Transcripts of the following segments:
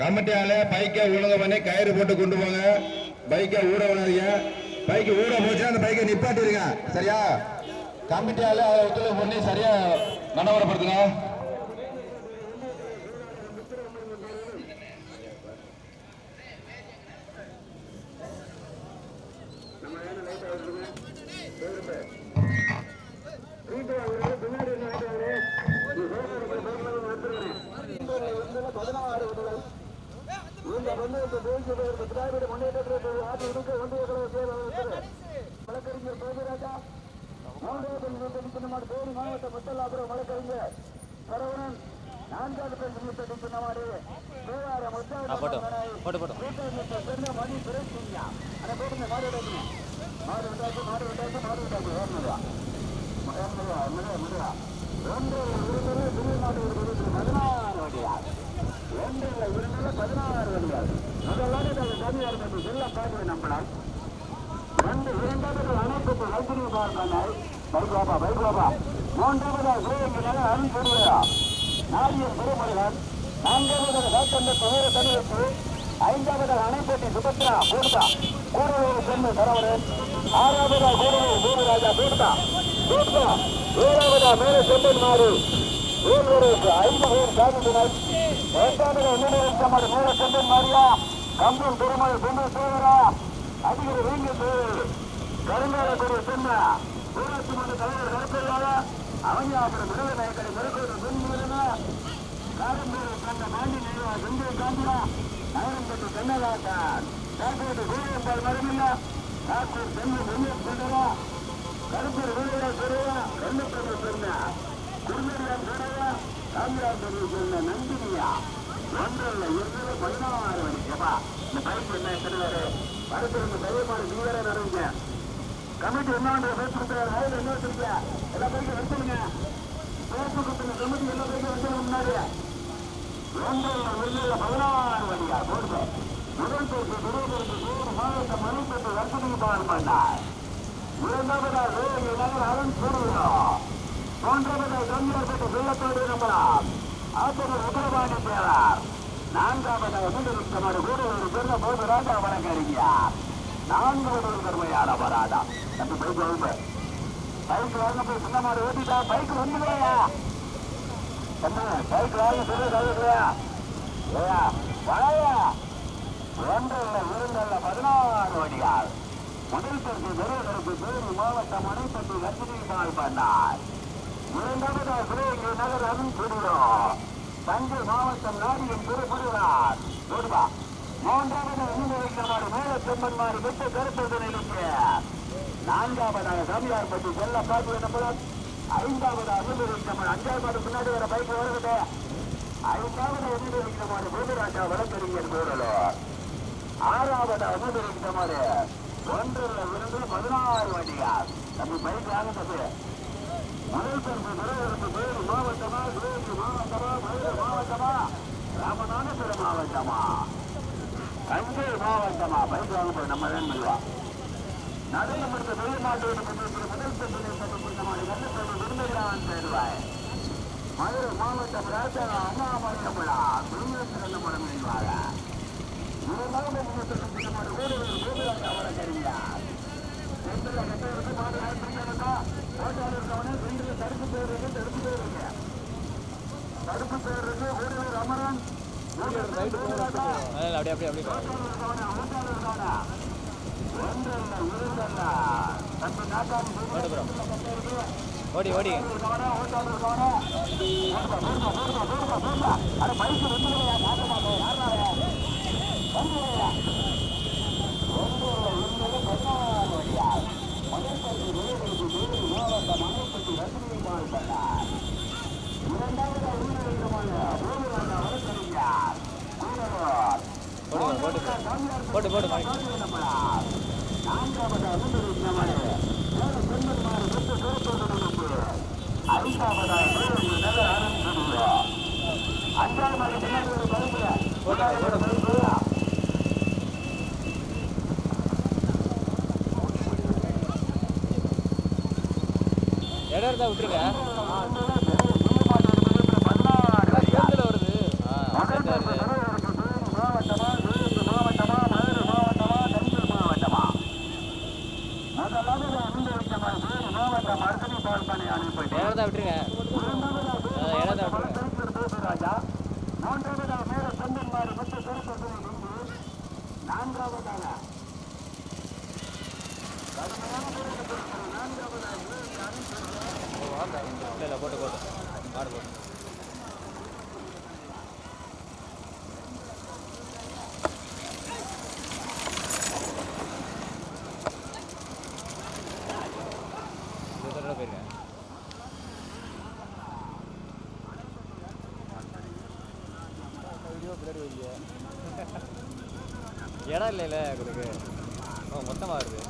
கமிட்டியால பைக்கை ஒழுங்கு பண்ணி கயிறு போட்டு கொண்டு போங்க. பைக்கை ஊட விடாதீங்க. பைக்கு ஊட போச்சுன்னா அந்த பைக்கை நிப்பாட்டிருங்க சரியா? கமிட்டியால அதை ஒத்துழைப்பு பண்ணி சரியா நடைமுறைப்படுத்துங்க இந்த பந்தயத்தை ஜெயிப்பதற்கு திராவிட முன்னேற்ற ஆட்சி இருக்க ஒன்றிய கழக செயலாளர் வழக்கறிஞர் கோபிராஜா மூன்றாவது சின்னமாடு தேனி மாவட்ட முத்தல்லாபுரம் வழக்கறிஞர் சரவணன் நான்காவது பெண் சின்னமாடு தேவார பெண்ண மணி பிரேசியா அந்த போட்டு மாடு விடாது மாடு விட்டாச்சு மாடு விட்டாச்சு மாடு விட்டாச்சு ஏறணுதா முருகா முருகா ஒன்று இருநூறு திருநாடு ஒரு பதினாறு வண்டியா ஒன்றில் இருநூறு பதினாறு வண்டியார் முதலாவது தனியார் பற்றி செல்ல பார்த்து நம்பலாம் ரெண்டு இரண்டாவது அனைத்து வைத்திரி பார்ப்பாங்க பைக்லாபா பைக்லாபா மூன்றாவது சிவகங்கை அருண் பெருமையா நாரியர் பெருமருகன் நான்காவது வேட்டந்த துயர தனியத்து ஐந்தாவது அணைப்பட்டி சுபத்ரா பூர்தா கூடலூர் சென்னை சரவணன் ஆறாவது கூடலூர் பூமிராஜா பூர்தா பூர்தா ஏழாவது மேல சென்னன் மாறு ஏழு ஐந்து பேர் சாதித்தனர் எட்டாவது உன்னத மேல மாரியா கம்பன் பெருமாள் பொண்ணு சேவரா அதிகர் வேண்டியது கருங்காலக்கூடிய சென்ன ஊராட்சி மன்ற தலைவர் கருப்பில்லாத அவங்க விடுதலை நாயக்கரை மறுக்கிறது பெண்களுமே காரம்பூர் கண்ட மாண்டி நேரா செந்திய காந்திரா நகரம்பட்டு தென்னதாசன் காக்கூர் சூரியம்பால் மரமில்ல காக்கூர் சென்னை வெள்ளம் கருப்பூர் வீரரா சொன்ன குருமரியான் பெருவா காந்திராம் சொன்ன நந்தினியா ஒன்றல்ல இருநூறு பதினாறு மணிக்கப்பா இந்த பைப் என்ன எத்தனை பேரு மறுத்திருந்த பெரியமான நீவரே நடவுங்க கமிட்டி என்ன பேசுறது ரயில் என்ன வச்சிருக்க எல்லா பேருக்கும் எடுத்துருங்க பேசுக்கு கமிட்டி எல்லா பேருக்கும் வந்துருங்க முன்னாடி ஒன்றல்ல இருநூறு பதினாறு மணியா போடுங்க முதல் பேருக்கு துறைபெருக்கு நூறு மாவட்ட பெற்று வசதி பால் பண்ணார். இரண்டாவதா வேறு மூன்றாவது கம்மியாப்பட்ட வெள்ளத்தோடு நம்பலாம். ஆத்தூர் உத்தரவாணி பேரார் நான்காவதாக முன்னிறுத்தமான கூடலூர் பெருந்த போது ராஜா வழங்கறிஞர். நான்காவது ஒரு கருமையான வராதா. நம்ம பைக் வாங்க. பைக் வாங்க போய் சின்ன ஓட்டிட்டா பைக் வந்துடுவாயா என்ன பைக் வாங்க சொல்லுயா ஏயா வாயா. ஒன்றல்ல இரண்டல்ல பதினாறு வடிகால் முதல் பரிசு பெறுவதற்கு பேரு மாவட்டம் அணைப்பட்டு பால் பண்ணார். இரண்டாவது சிவகங்கை நகரம் திருவிழா தஞ்சை மாவட்டம் நாடியம் திருப்புகிறார் கொடுவா மூன்றாவது முன்னிலைக்கிறவாறு மேல செம்மன்மாறு விட்டு கருத்து நிலைக்கு நான்காவதாக சமியார் பற்றி செல்ல காட்டு நம்புடன் ஐந்தாவது அனுமதிக்கிறவர் அஞ்சாவது முன்னாடி வர பைக் வருகிறது ஐந்தாவது அனுமதிக்கிறவாறு பூமிராஜா வழக்கறிஞர் கூறலூர் ஆறாவது அனுமதிக்கிறவாறு ஒன்றில் இருந்து பதினாறு வண்டிகள். நம்ம பைக் ஆகத்தது முதல் பரிசு பெறுவதற்கு வேறு மாவட்டமா சிவகங்கை மாவட்டமா மாவட்டமா ராமநாதபுரம் மாவட்டமா தஞ்சை மாவட்டமா பைக் வாங்க நம்ம வேணும் பண்ணுவா நடுநிலைப்படுத்த தொழில் மாட்டோடு முதல் பரிசு பெறுவாய் மதுரை மாவட்டம் ராஜா அண்ணாமலையம்பலா திருமணத்தில் படம் செய்வாங்க இரண்டாவது முன்னேற்ற கூடுதல் கோபிராஜா வழக்கறிஞர் ரெண்டுல மாடு ஆயிரத்தி ஓட்டாளர் இருக்கவனே ரெண்டுல தடுப்பு பேர் இருக்கு தடுப்பு பேர் இருக்கு தடுப்பு பேர் இருக்கு ஓடுவர் அமரன் ரைட்டு அப்படியே அப்படியே அப்படியே ஓட்டாளர் இருக்கவனே ஓட்டாளர் இருக்கவனே ஒன்றல்ல இருந்தல்ல தம்பி நாட்டாளி ஓடு bro. ஓடி ஓடி ஓட்டாளர் இருக்கவனே போடுப்பா போடுப்பா போடுப்பா போடுப்பா போடுப்பா அட பைக்கு வந்துடுயா காட்ட மாட்டேன் யாருனாயா வந்துடுயா ஒன்றல்ல இருந்தது பதினாறு வழியா முதற்பட்டு விருதுக்கு வேறு மாவட்டம் அணைப்பட்டு ரசிகை வாழ்ந்தார் இரண்டாவது உயிரிழந்தமான பூமிராஜா வழக்கறிஞர் கூடலூர் போடு போட்டு போட்டு போட்டு மாடி நான்காவது அனுமதிக்கிறவனே வேறு பெண்மன்மாறு பெற்று சிறப்பு ஐந்தாவதாக வேறு நல்ல ஆரம்பிச்சிருக்கிறோம் அஞ்சாவது பின்னாடி ஒரு பருப்புல போட்டு போட்டு இடம் இருந்தா தடவை போயிருக்கேன் இடம் இல்லைல்ல உங்களுக்கு. ஓ மொத்தமாக இருக்குது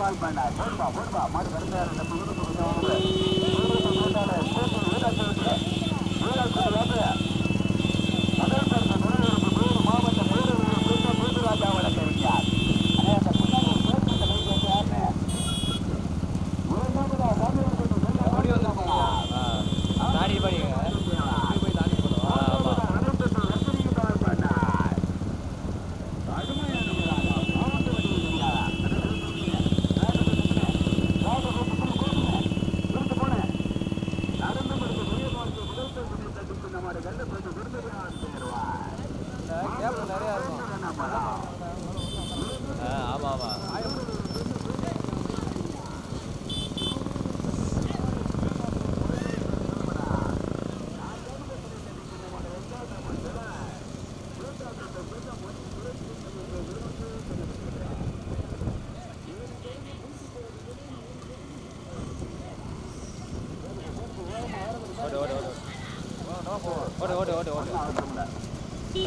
பால் பண்ணா போடுவா போடுவா மாடு கருமையா இருந்த புதுசு புதுசாக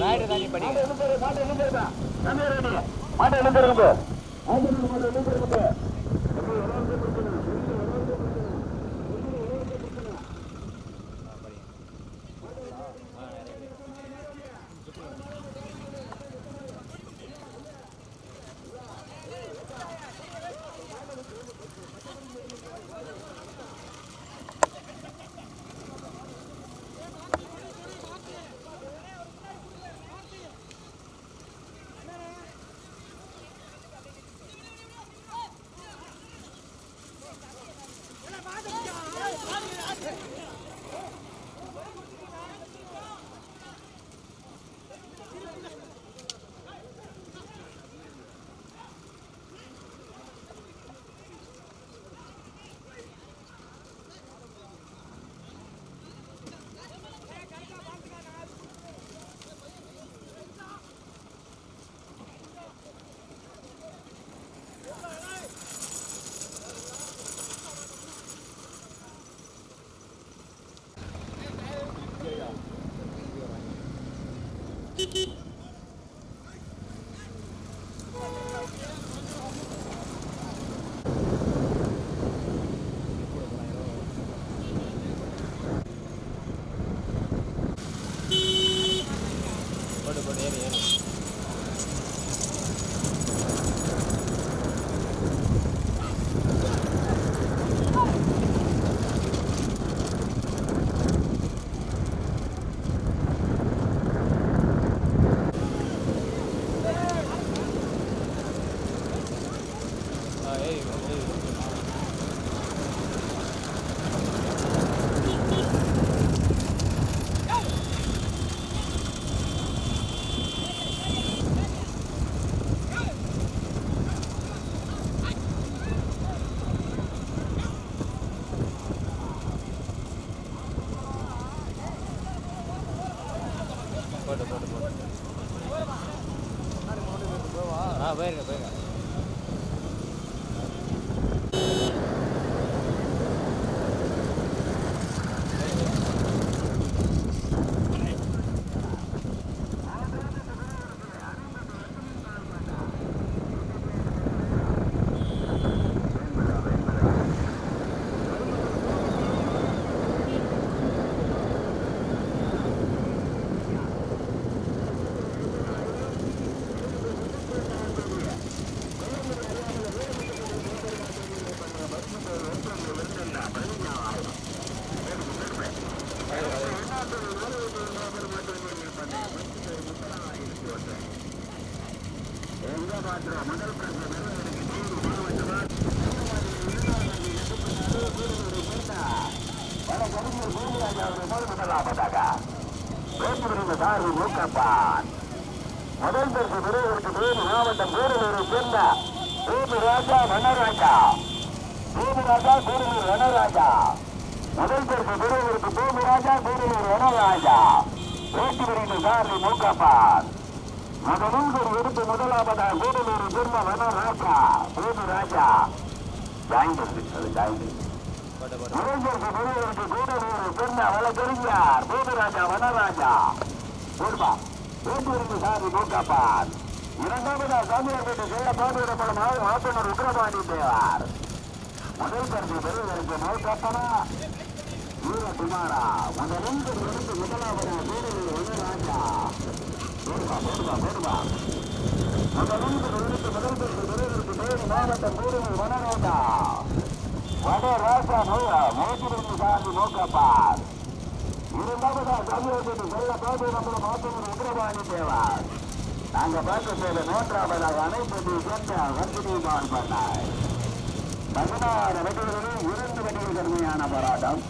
ராய்டு தாண்டி படிங்க மாட்டை எழுந்திருக்கா மாட்டை எழுந்திருக்கு சாரி மூக்கப்பான் முதல் பரிசு பெறுவதற்கு தேனி மாவட்டம் கூடலூரை சேர்ந்த தேனி ராஜா வனராஜா. தேனி ராஜா கூடலூர் வனராஜா. முதல் பரிசு பெறுவதற்கு தேனி ராஜா கூடலூர் வனராஜா. வேட்டி வருகின்ற சாரி மூக்கப்பான். முதலில் ஒரு எடுத்து முதலாவதாக கூடலூர் சேர்ந்த வனராஜா தேனி ராஜா ஜாயின் இருக்கு அது ஜாயிண்ட் இருக்கு போட்டு கூடலூர் சொன்ன வழக்கறிஞர் பூமராஜா வனராஜா போடுவா வேட்டூருக்கு சாரி மூக்காப்பான் இரண்டாவதா சாமியார்பேட்டை செல்ல பாதுகாப்படம் ஆப்பனர் உக்ரபாணி தேவார் முதல் பரிசு பெறுவதற்கு மூக்காப்பனா வீரகுமாரா முதலில் எடுத்து முதலாவதா கூடலூர் வனராஜா போடுவா போடுவா போடுவா முதலில் எடுத்து முதல் பரிசு மாவட்டம் கூடலூர் வனராஜா வட ராசா நோயா? மோட்டிருந்து சாமி நோக்கப்பார் இரண்டாவதா தமிழகத்துக்கு செல்ல பாபு நம்மள மாத்தூர் உக்ரபாணி தேவார் நாங்க பார்க்க போத மூன்றாவதாக அனைத்து சேர்ந்த வர்த்தினிமான் பண்ணார் பதினாறு வெற்றிகளில் இரண்டு வெற்றிகள் கடுமையான போராட்டம்.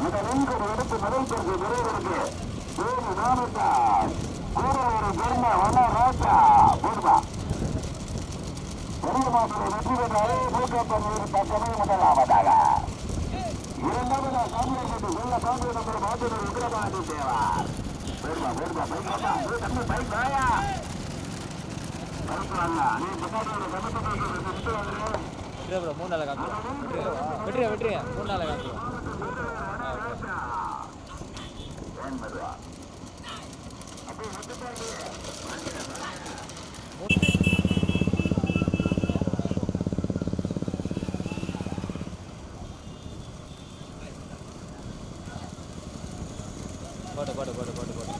முதலில் ஒரு எடுத்து முதல் பரிசு பெறுவதற்கு தேனி மாவட்டம் கூடலூர் பெரும வன ராஜா பூர்வா பெரிய மாதத்தை வெற்றி பெற்றாலே பூக்கப்பன் பக்கமே முதலாவதாக இரண்டாவதா சாமியார்பட்டு சொல்ல பாம்பு நம்பர் மாத்தூர் உக்ரபாணி பெருமா பெருமா பைக் வாப்பா தம்பி பைக் வாயா பைக் வாங்க நீ பின்னாடி வெற்றியா மூணு வெற்றியா மூணு நாளை காமிச்சிடும் போட்டு போட்டு போட்டு போட்டு போட்டு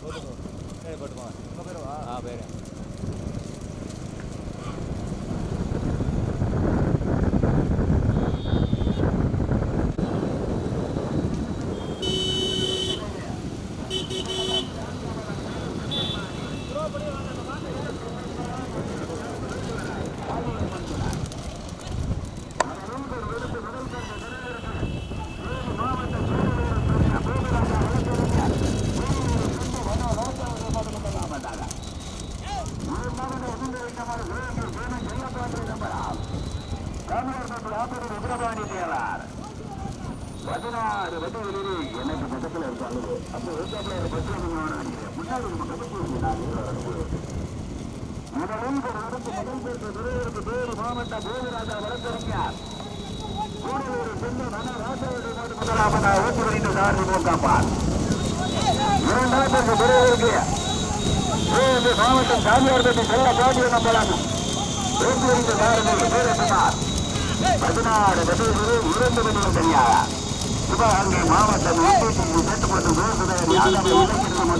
போட்டுக்கோ சரி போட்டுக்கோ உங்கள் பேர் வா ஆ பேர் பதினாறு வண்டிகளிலே எனக்கு பக்கத்தில் இருக்காங்க அப்போ ஏற்காப்புல ஒரு பஸ் முன்னாடி ஒரு பக்கத்தில் முதலில் ஒரு அடுத்து முதல் பெற்ற துறையிற்கு பேரு மாவட்ட கோவிராஜா வளர்த்திருக்கிறார் கூடலூர் சென்று மன ராசாவுடைய நாடு முதலாவதாக ஊக்குவித்து சார்பு நோக்காப்பார் இரண்டாவது துறையிற்கு சிவகங்கை மாவட்டம் சாமியார்பட்டி செல்ல பாண்டிய நம்பலாங்க ஊக்குவித்து சார்பு வீரகுமார் பதினாறு பதினொரு இரண்டு பதினொரு தனியாக சிவகங்கை மாவட்டம் ஊட்டி கேட்டுக்கொண்டு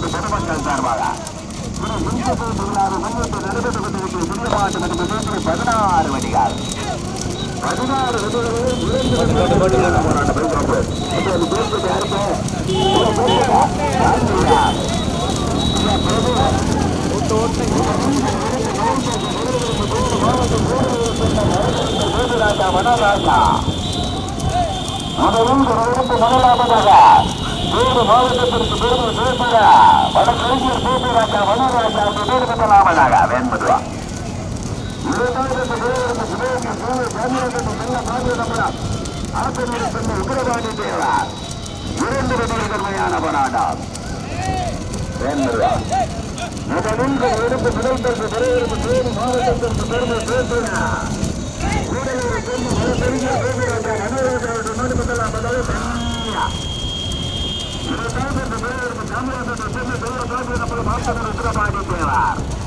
பொதுமக்கள் சார்பாக முன்னூற்றி மற்றும் பதினாறு பதினாறு வண்டிகளில் இரண்டு போட்டு, போட்டு, போட்டு. போராட்டம் போயிட்டு இப்போ அது பேசுறது யாருக்கு இதை பேசுறதா? யாருக்குயா? இல்ல, பிரபு. வேலுராஜா, வனராஜா. முதலில் தொடர்ந்து முதலாவதாக வேறு மாவட்டத்திற்கு பெருமை சேர்க்கிற வடக்கறிஞர் பேசுராஜா வனராஜா பேர் முதலாவதாக வேண்பதுவா இரண்டாவது பேருக்கு சிவகங்கை சூழல் சாமியார்கள் செல்ல பாண்டிய நம்பலாம் ஆசிரியர் செல்ல உக்ரவாணி தேவார் இரண்டு வடிவ போராட்டம் முதலில் எடுப்பு முதல் தரப்பு பெருவருக்கு மாவட்டத்திற்கு பெருமை சேர்க்கிறார் கூடலூரை சேர்ந்த வழக்கறிஞர் பேசுகிறார்கள் அனுபவத்தோடு நோடி முதலாவதாக தனியா முதலில்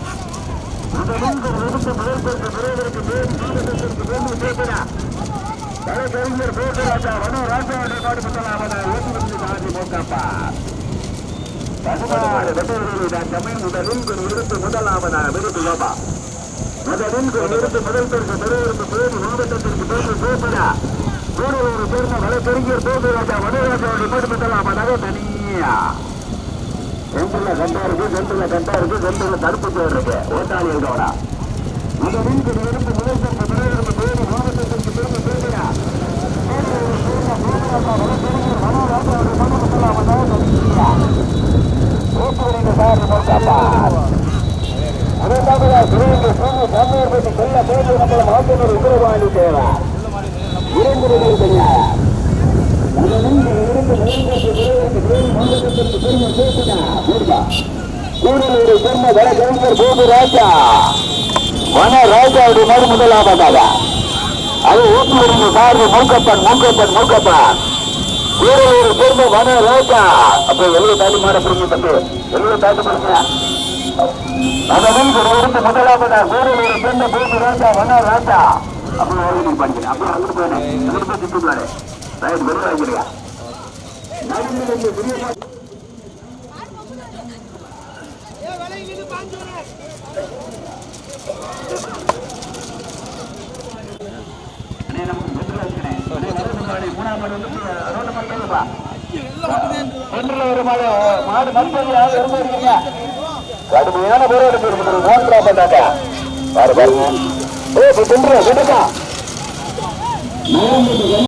முதலாவதாக ஊக்குவித்து சாதி மோக்கப்பா பதினாறு வெற்றிகளில் தமிழ் முதலில் விருது முதலாவதாக விருது லோபா முதலில் விருது முதல் பெருக்கு பெருவருக்கு பேரு மாவட்டத்திற்கு பேரு பேசுடா கூடலூர் சேர்ந்த வழக்கறிஞர் பேசுராஜா வனராஜாவுடைய பேர் முதலாவதாக தனியா சென்றுல கண்டா இருக்கு சென்றுல கண்டா இருக்கு சென்றுல தடுப்பு பேர் இருக்கு. ஓட்டாளி இருக்கவடா முதலில் விருது முதல் பெருக்கு பெருவருக்கு பேரு மாவட்டத்திற்கு பெருமை பேசுடா கூடலூர் சேர்ந்த பேசுராஜா வழக்கறிஞர் வனராஜாவுடைய பேர் முதலாவதாக தனியா ஊக்குவிங்க சார் நோக்காப்பா இரண்டாவதா சிவகங்கை சூரிய சாமியார்பட்டி செல்ல பேரு நம்மள மாவட்டத்தில் உத்தரவாணி தேவை இரண்டு நடிகர் தனியாக கூடலூரை சேர்ந்த வர கவிஞர் கோபு ராஜா. வன ராஜாவுடைய மறு முதலாவதாக. அது ஊக்குவிங்க சார்பு மூக்கப்பன் மூக்கப்பன் மூக்கப்பன். கூடலூரை சேர்ந்த வன ராஜா. அப்ப எவ்வளவு தாண்டி மாட பிடிங்க தம்பி? வெளியே தாண்டி பிடிங்க அதனில் இருந்து முதலாவதா கூடலூரை சேர்ந்த கோபு ராஜா வன ராஜா. அப்படி அப்படி அங்கிட்டு போயிடுறேன் அங்கிட்டு போய் ரைட் வெளியே கடுமையான போராட்டம் இருக்குது மூன்றாம் பண்ணாக்கா பாரு பாருங்க ஏ இப்ப திண்டுறோம் திண்டுக்கா